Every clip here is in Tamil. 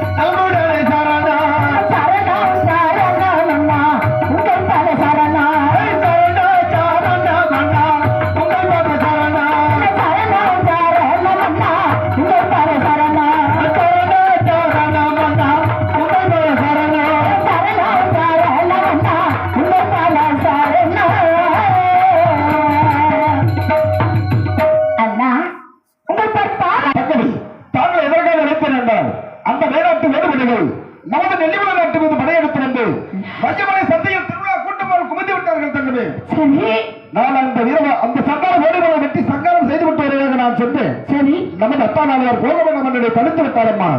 Come on, நெல்லிமலை நாட்டு மீது படையெடுத்து வந்து வஞ்சமலை சந்தையில் திருவிழா கூட்டமாக குமிந்து விட்டார்கள் தங்கமே. நான் அந்த வீர அந்த சங்கார வேடுகளை வெட்டி சங்காரம் செய்து விட்டு வருவதாக நான் சென்றேன் சரி. நமது அப்பா நாளையார் போகவே நம்மளை தடுத்து விட்டாரம்மா.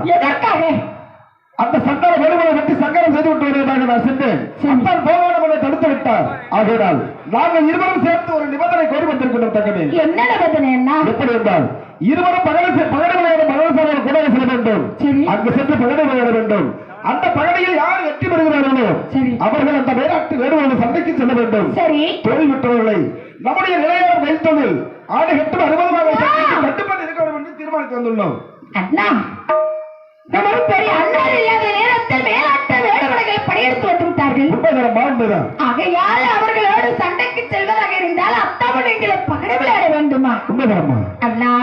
அந்த சங்கார வேடுகளை வெட்டி சங்காரம் செய்து விட்டு வருவதாக நான் சென்றேன் சரி. அப்பா போகவே நம்மளை தடுத்து விட்டார். ஆகையால் நாங்கள் இருவரும் சேர்த்து ஒரு நிபந்தனை கோரி வந்திருக்கிறோம் தங்கமே. என்ன நிபந்தனை என்ன எப்படி என்றால் இருவரும் பகடை பகடை விளையாட மகள் சாலையில் கூட செல்ல வேண்டும். அங்கு சென்று பகடை விளையாட வேண்டும். அந்த பகடையில் யார் வெற்றி பெறுகிறார்களோ சரி. அவர்கள் அந்த வேளாட்டு வேடுகளை சந்தைக்கு செல்ல வேண்டும். சரி. தொழில் விட்டவர்களை நம்முடைய நிலையான கைத்தொழில் ஆடு கட்டும் அறுபதுமாக கட்டுப்பாடு இருக்க வேண்டும் என்று தீர்மானித்து வந்துள்ளோம். அண்ணா நமது பெரிய அண்ணன் இல்லாத நேரத்தில் மேலாட்ட வேடுவடைகளை படையெடுத்து வந்து விட்டார்கள் உண்மைதான் உண்மைதான் ஆகையால் அவர்களோடு சண்டைக்கு செல்வதாக இருந்தால் அத்தவணைகளை பகட விளையாட வேண்டுமா உண்மைதான்மா அண்ணா